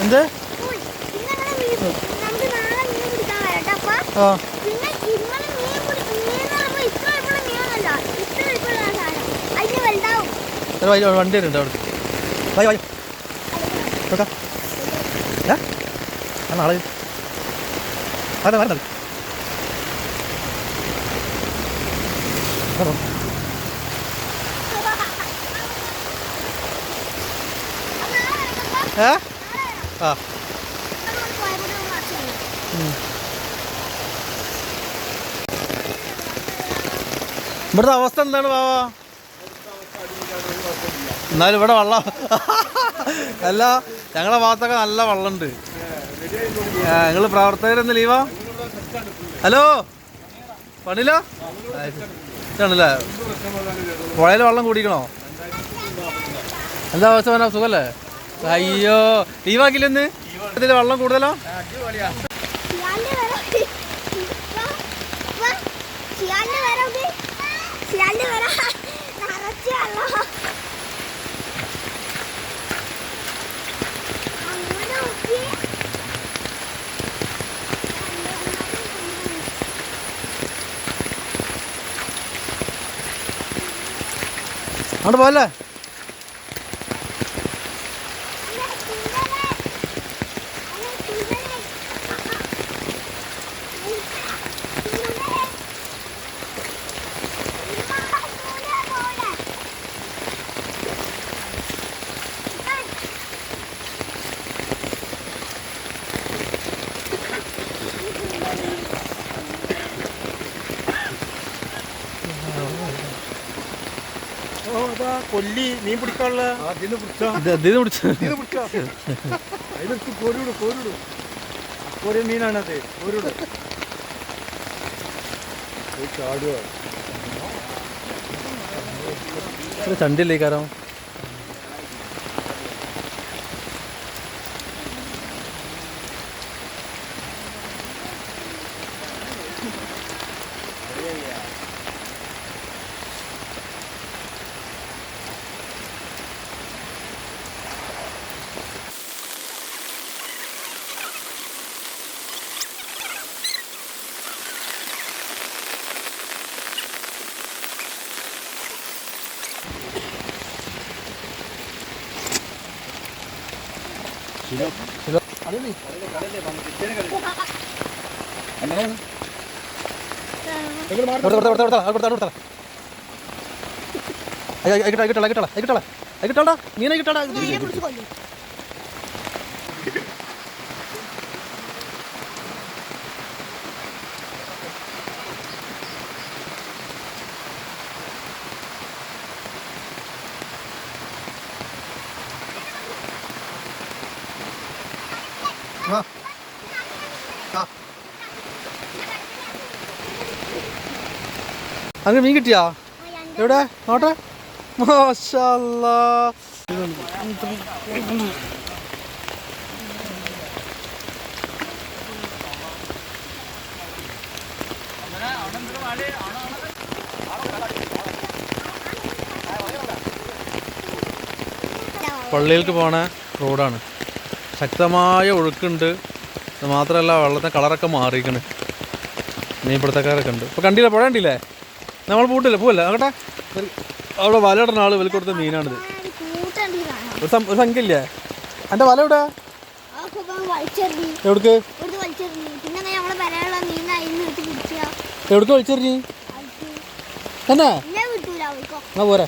എന്ത്? ആ. വണ്ടി വരുന്നുണ്ട് അവിടെ. വായി വായി കേട്ടോ ഏ? ആ നാളെ അതെ വരണം കേട്ടോ അത് നാളെ വരട്ടെ അപ്പ. ഏ. ആ. ഇവിടുത്തെ അവസ്ഥ എന്താണ് എന്നാലും ഇവിടെ വെള്ളം അല്ല ഞങ്ങളെ ഭാഗത്തൊക്കെ നല്ല വെള്ളമുണ്ട് നിങ്ങൾ പ്രവർത്തകരൊന്ന് ലീവാ ഹലോ? പണിയില്ല ഇതാണല്ലേ? പുഴയിൽ വെള്ളം കുടിക്കണോ? എന്താ അവസ്ഥ? സുഖല്ലേ? അയ്യോ ലീവാക്കില്ലെന്ന്? ഇതിൽ വെള്ളം കൂടുതലോ? അങ്ങോട്ട് വര- വാ, വാ. ഷിയാലിന്റെ വര നോക്ക്. ഷിയാലിന്റെ വര നിറച്ച് വെള്ളം. അങ്ങനെ നോക്കി. അങ്ങോട്ട് പോയല്ലേ അല്ല, സുന്ദരേ. അല്ല, സുന്ദരേ. സുന്ദരേ. ഇമ്മ, സുന്ദരേ പോലെ. കൊല്ലി മീൻ പിടിക്കാനുള്ള അതിലെടുത്ത് കോരിവിട് കോരിവിട്. മീനാണത് കോരിവിട്. ചാടുക. ചണ്ടില്ലേ കാരം മീനെ അങ്ങനെ മീൻ കിട്ടിയാ? എവിടെ? നോട്ടെ. മാഷല്ല. പള്ളിയിലേക്ക് പോണ റോഡാണ്. ശക്തമായ ഒഴുക്കുണ്ട്. അത് മാത്രമല്ല വെള്ളത്തിന്റെ കളറൊക്കെ മാറിയിരിക്കണ് മീൻപിടുത്തക്കാരൊക്കെ ഉണ്ട്. ഇപ്പോൾ കണ്ടില്ല പുഴ കണ്ടില്ലേ? നമ്മൾ പൂട്ടില്ല? പോവല്ലേ? ആകട്ടെ. അവിടെ വല വലയിടുന്ന ആൾ വില കൊടുത്ത മീനാണിത്. ഒരു ഒരു സംഖ്യ ഇല്ലേ എന്റെ വല എവിടെ? എവിടുക്ക്? എവിടുക്ക് വലിച്ചെറിഞ്ഞു? തന്നെ? എന്നാ പോരെ.